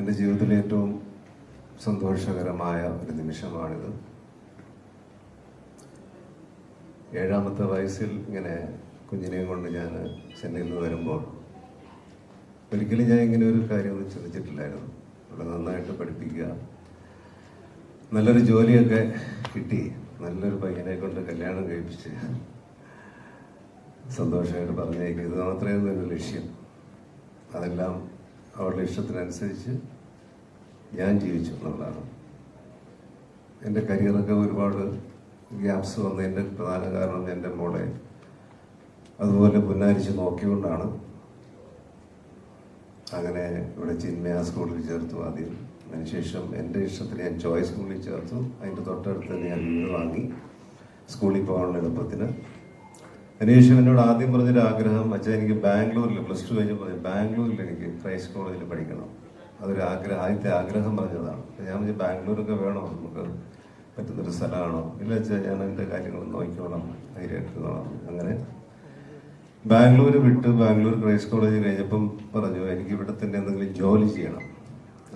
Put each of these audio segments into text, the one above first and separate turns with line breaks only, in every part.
എന്റെ ജീവിതത്തിലെ ഏറ്റവും സന്തോഷകരമായ ഒരു നിമിഷമാണിത്. ഏഴാമത്തെ വയസ്സിൽ ഇങ്ങനെ കുഞ്ഞിനെയും കൊണ്ട് ഞാൻ ചെന്നൈയിൽ നിന്ന് വരുമ്പോൾ ഒരിക്കലും ഞാൻ ഇങ്ങനെ ഒരു കാര്യമൊന്നും ചിന്തിച്ചിട്ടില്ലായിരുന്നു. ഇവിടെ നന്നായിട്ട് പഠിപ്പിക്കുക നല്ലൊരു ജോലിയൊക്കെ കിട്ടി നല്ലൊരു പയ്യനെ കൊണ്ട് കല്യാണം കഴിപ്പിച്ച് സന്തോഷമായിട്ട് പറഞ്ഞേക്കും ഇത് മാത്രമേ ലക്ഷ്യം. അതെല്ലാം അവരുടെ ഇഷ്ടത്തിനനുസരിച്ച് ഞാൻ ജീവിച്ചു എന്റെ കരിയറൊക്കെ ഒരുപാട് ഗ്യാപ്സ് വന്നതിന്റെ പ്രധാന കാരണം എന്റെ മോളെ അതുപോലെ പുന്നാരിച്ച് നോക്കിക്കൊണ്ടാണ് അങ്ങനെ ഇവിടെ ചിന്മയ സ്കൂളിൽ ചേർത്തു ആദ്യം. അതിനുശേഷം എന്റെ ഇഷ്ടത്തിൽ ഞാൻ ചോയ്സ് സ്കൂളിൽ ചേർത്തു. അതിന്റെ തൊട്ടടുത്ത് ഞാൻ വീട് വാങ്ങി സ്കൂളിൽ പോകാനുള്ള എളുപ്പത്തിന്. അതിനുശേഷം എന്നോട് ആദ്യം പറഞ്ഞൊരു ആഗ്രഹം അച്ഛാ എനിക്ക് ബാംഗ്ലൂരിൽ പ്ലസ് ടു കഴിഞ്ഞ് പറഞ്ഞു ബാംഗ്ലൂരിൽ എനിക്ക് ക്രൈസ്റ്റ് കോളേജിൽ പഠിക്കണം. അതൊരു ആഗ്രഹം ആദ്യത്തെ ആഗ്രഹം പറഞ്ഞതാണ്. ഞാൻ പറഞ്ഞു ബാംഗ്ലൂരൊക്കെ വേണോ? നമുക്ക് പറ്റുന്നൊരു സ്ഥലമാണോ? ഇല്ല വെച്ചാൽ ഞാൻ എന്റെ കാര്യങ്ങൾ നോക്കിക്കോളാം ധൈര്യമായിട്ടിരുന്നോളാം അങ്ങനെ ബാംഗ്ലൂർ വിട്ട് ബാംഗ്ലൂർ ക്രൈസ്റ്റ് കോളേജ് കഴിഞ്ഞപ്പം പറഞ്ഞു എനിക്ക് ഇവിടെ തന്നെ എന്തെങ്കിലും ജോലി ചെയ്യണം.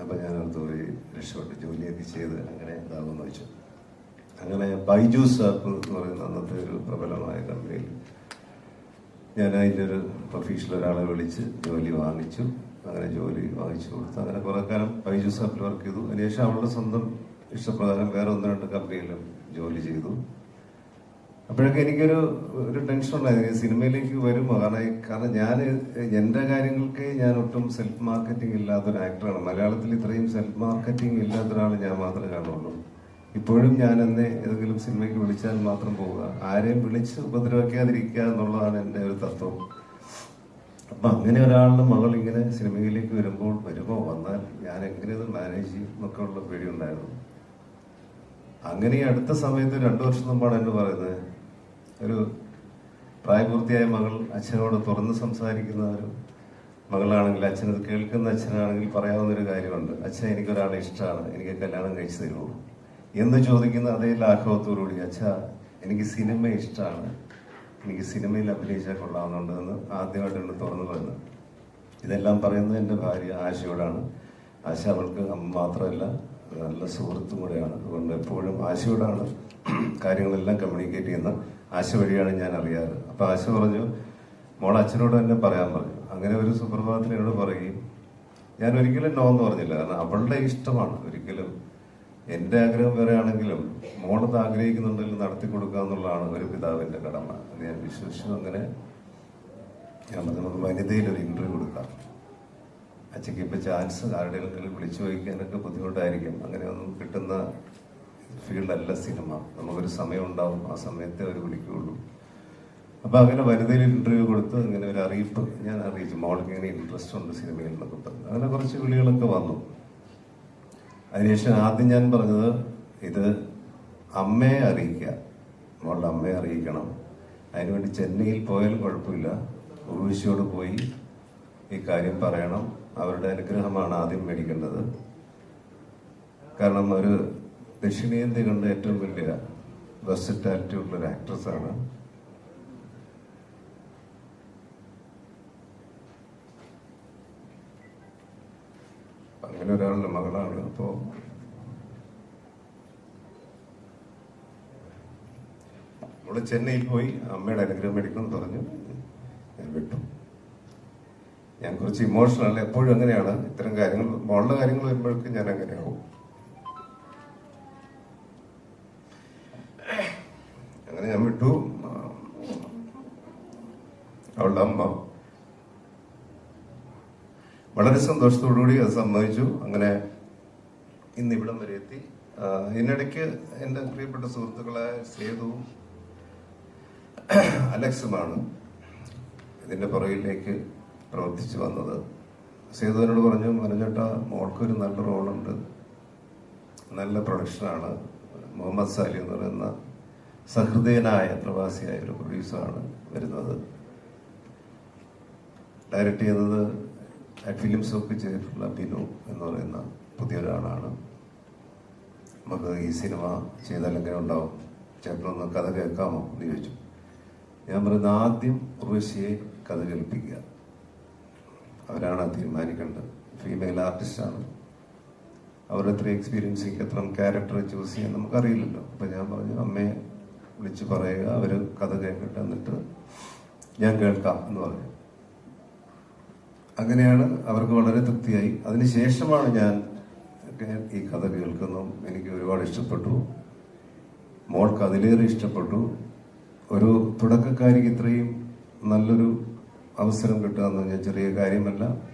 അപ്പം ഞാൻ അടുത്ത് പോയി രക്ഷപ്പെട്ട് ജോലിയൊക്കെ ചെയ്ത് അങ്ങനെ ഇതാകുമെന്ന് വെച്ചു. അങ്ങനെ ബൈജൂസ് ആപ്പ് എന്ന് പറയുന്ന അന്നത്തെ ഒരു പ്രബലമായ ഞാൻ അതിന്റെ ഒഫീഷ്യൽ ഒരാളെ വിളിച്ച് ജോലി വാങ്ങിച്ചു. അങ്ങനെ ജോലി വാങ്ങിച്ചു കൊടുത്തു. അങ്ങനെ കുറെ കാലം ബൈജൂസ് ആപ്പിൽ വർക്ക് ചെയ്തു. അതിനുശേഷം അവളുടെ സ്വന്തം ഇഷ്ടപ്രകാരം വേറെ ഒന്ന് രണ്ട് കമ്പനിയിലും ജോലി ചെയ്തു. അപ്പോഴൊക്കെ എനിക്കൊരു ഒരു ടെൻഷൻ ഉണ്ടായിരുന്നു. സിനിമയിലേക്ക് വരുമ്പോൾ കാരണം കാരണം ഞാൻ എന്റെ കാര്യങ്ങൾക്ക് ഞാൻ ഒട്ടും സെൽഫ് മാർക്കറ്റിംഗ് ഇല്ലാത്തൊരു ആക്ടറാണ്. മലയാളത്തിൽ ഇത്രയും സെൽഫ് മാർക്കറ്റിംഗ് ഇല്ലാത്തൊരാൾ ഞാൻ മാത്രമേ കാണുള്ളൂ. ഇപ്പോഴും ഞാൻ എന്നെ ഏതെങ്കിലും സിനിമയ്ക്ക് വിളിച്ചാൽ മാത്രം പോവുക. ആരെയും വിളിച്ച് ഉപദ്രവിക്കാതിരിക്കുക എന്നുള്ളതാണ് എന്റെ ഒരു തത്വം. അപ്പം അങ്ങനെ ഒരാളുടെ മകൾ ഇങ്ങനെ സിനിമയിലേക്ക് വരുമ്പോൾ വരുമോ വന്നാൽ ഞാൻ എങ്ങനെ ഇത് മാനേജ് ചെയ്യും എന്നൊക്കെ ഉള്ള പേടിയുണ്ടായിരുന്നു അങ്ങനെ അടുത്ത സമയത്ത് രണ്ടു വർഷം മുമ്പാണ് എന്നെ പറയുന്നത്. ഒരു പ്രായപൂർത്തിയായ മകൾ അച്ഛനോട് തുറന്ന് സംസാരിക്കുന്ന ഒരു മകളാണെങ്കിൽ അച്ഛനത് കേൾക്കുന്ന അച്ഛനാണെങ്കിൽ പറയാവുന്ന ഒരു കാര്യമുണ്ട്. അച്ഛൻ എനിക്കൊരാളെ ഇഷ്ടമാണ്. എനിക്ക് കല്യാണം കഴിച്ചു തരുമോ എന്ന് ചോദിക്കുന്ന അതേ ലാഘവത്തോടുകൂടി അച്ഛ എനിക്ക് സിനിമ ഇഷ്ടമാണ് എനിക്ക് സിനിമയിൽ അഭിനയിച്ചാൽ കൊള്ളാവുന്നുണ്ട് എന്ന് ആദ്യമായിട്ട് എന്നെ തുറന്നു പറയുന്നത്. ഇതെല്ലാം പറയുന്നത് എന്റെ ഭാര്യ ആശയോടാണ്. ആശ അവൾക്ക് മാത്രമല്ല നല്ല സുഹൃത്തും കൂടെയാണ്. അതുകൊണ്ട് എപ്പോഴും ആശയോടാണ് കാര്യങ്ങളെല്ലാം കമ്മ്യൂണിക്കേറ്റ് ചെയ്യുന്ന ആശ വഴിയാണ് ഞാൻ അറിയാറ്. അപ്പോൾ ആശ പറഞ്ഞു മോൾ അച്ഛനോട് തന്നെ പറയാൻ പറഞ്ഞു. അങ്ങനെ ഒരു സുപ്രഭാതത്തിൽ എന്നോട് പറയും ഞാൻ ഒരിക്കലും നോ എന്ന് പറഞ്ഞില്ല. കാരണം അവളുടെ ഇഷ്ടമാണ്. ഒരിക്കലും എന്റെ ആഗ്രഹം വേറെ ആണെങ്കിലും മോളത് ആഗ്രഹിക്കുന്നുണ്ടെങ്കിൽ നടത്തി കൊടുക്കുക എന്നുള്ളതാണ് ഒരു പിതാവിന്റെ കടമ. അത് ഞാൻ വിശ്വസിച്ചു. അങ്ങനെ ഞാൻ പറഞ്ഞത് വനിതയിൽ ഒരു ഇന്റർവ്യൂ കൊടുക്കാം. അച്ഛക്ക് ഇപ്പൊ ചാൻസ് ആരുടെയെങ്കിലും വിളിച്ചു വഹിക്കാനൊക്കെ ബുദ്ധിമുട്ടായിരിക്കും. അങ്ങനെ ഒന്നും കിട്ടുന്ന ഫീൽഡല്ല സിനിമ. നമുക്കൊരു സമയം ഉണ്ടാവും ആ സമയത്തെ അവർ വിളിക്കുകയുള്ളൂ അപ്പോൾ അങ്ങനെ വനിതയിൽ ഇന്റർവ്യൂ കൊടുത്ത് ഇങ്ങനെ ഒരു അറിയിപ്പ് ഞാൻ അറിയിച്ചു. മോൾക്ക് ഇങ്ങനെ ഇൻട്രസ്റ്റ് ഉണ്ട് സിനിമയിൽ എന്നൊക്കെ പറഞ്ഞു. അങ്ങനെ കുറച്ച് വിളികളൊക്കെ വന്നു. അതിനുശേഷം ആദ്യം ഞാൻ പറഞ്ഞത് ഇത് അമ്മയെ അറിയിക്കുക. നമ്മളുടെ അമ്മയെ അറിയിക്കണം. അതിനുവേണ്ടി ചെന്നൈയിൽ പോയാലും കുഴപ്പമില്ല. ഉർവശിയോട് പോയി ഈ കാര്യം പറയണം. അവരുടെ അനുഗ്രഹമാണ് ആദ്യം മേടിക്കേണ്ടത്. കാരണം ഒരു ദക്ഷിണേന്ത്യ കണ്ട ഏറ്റവും വലിയ ബസ്റ്റാലിറ്റി ഉള്ളൊരു ഒരു ആക്ട്രസ് അങ്ങനെ ഒരാളുടെ മകളാണ് അപ്പോ നമ്മൾ ചെന്നൈയിൽ പോയി അമ്മയുടെ അനുഗ്രഹം മേടിക്കണം എന്ന് പറഞ്ഞു. ഞാൻ വിട്ടു. ഞാൻ കുറച്ച് ഇമോഷണൽ എപ്പോഴും അങ്ങനെയാണ്. ഇത്തരം കാര്യങ്ങൾ മോളുടെ കാര്യങ്ങൾ വരുമ്പോഴേക്കും ഞാൻ അങ്ങനെയാവും. അങ്ങനെ ഞാൻ വിട്ടു. അവളുടെ അമ്മ വളരെ സന്തോഷത്തോടുകൂടി അത് സമ്മതിച്ചു. അങ്ങനെ ഇന്ന് ഇവിടം വരെ എത്തി. ഇതിനിടയ്ക്ക് എന്റെ പ്രിയപ്പെട്ട സുഹൃത്തുക്കളായ സേതുവും അലക്സുമാണ് ഇതിന്റെ പുറകിലേക്ക് പ്രവർത്തിച്ചു വന്നത്. സേതുവിനോട് പറഞ്ഞു മനോജേട്ട മോൾക്കൊരു നല്ല റോളുണ്ട്. നല്ല പ്രൊഡക്ഷനാണ്. മുഹമ്മദ് സാലി എന്ന് പറയുന്ന സഹൃദയനായ പ്രവാസിയായ ഒരു പ്രൊഡ്യൂസറാണ് വരുന്നത്. ഡയറക്റ്റ് ചെയ്തത് ഫിലിംസ് ഒക്കെ ചെയ്തിട്ടുള്ള ബിനു എന്ന് പറയുന്ന പുതിയൊരാളാണ്. നമുക്ക് ഈ സിനിമ ചെയ്താൽ എങ്ങനെ ഉണ്ടാവും? ചേട്ടനൊന്ന് കഥ കേൾക്കാമോ എന്ന് ചോദിച്ചു. ഞാൻ പറയുന്നത് ആദ്യം ഉർവശിയെ കഥ കേൾപ്പിക്കുക. അവരാണ് തീരുമാനിക്കേണ്ടത്. ഫീമെയിൽ ആർട്ടിസ്റ്റാണ് അവരുടെ അത്ര എക്സ്പീരിയൻസ് അത്ര ക്യാരക്ടർ ചൂസ് ചെയ്യാൻ നമുക്കറിയില്ലല്ലോ. അപ്പം ഞാൻ പറഞ്ഞു അമ്മയെ വിളിച്ച് പറയുക അവർ കഥ കേൾക്കട്ടെ എന്നിട്ട് ഞാൻ കേൾക്കാം എന്ന് പറഞ്ഞു. അങ്ങനെയാണ് അവർക്ക് വളരെ തൃപ്തിയായി. അതിനുശേഷമാണ് ഞാൻ ഈ കഥ കേൾക്കുന്നു. എനിക്ക് ഒരുപാട് ഇഷ്ടപ്പെട്ടു. മോൾക്ക് അതിലേറെ ഇഷ്ടപ്പെട്ടു. ഒരു തുടക്കക്കാരിക്ക് ഇത്രയും നല്ലൊരു അവസരം കിട്ടുക എന്ന് പറഞ്ഞാൽ ചെറിയ കാര്യമല്ല.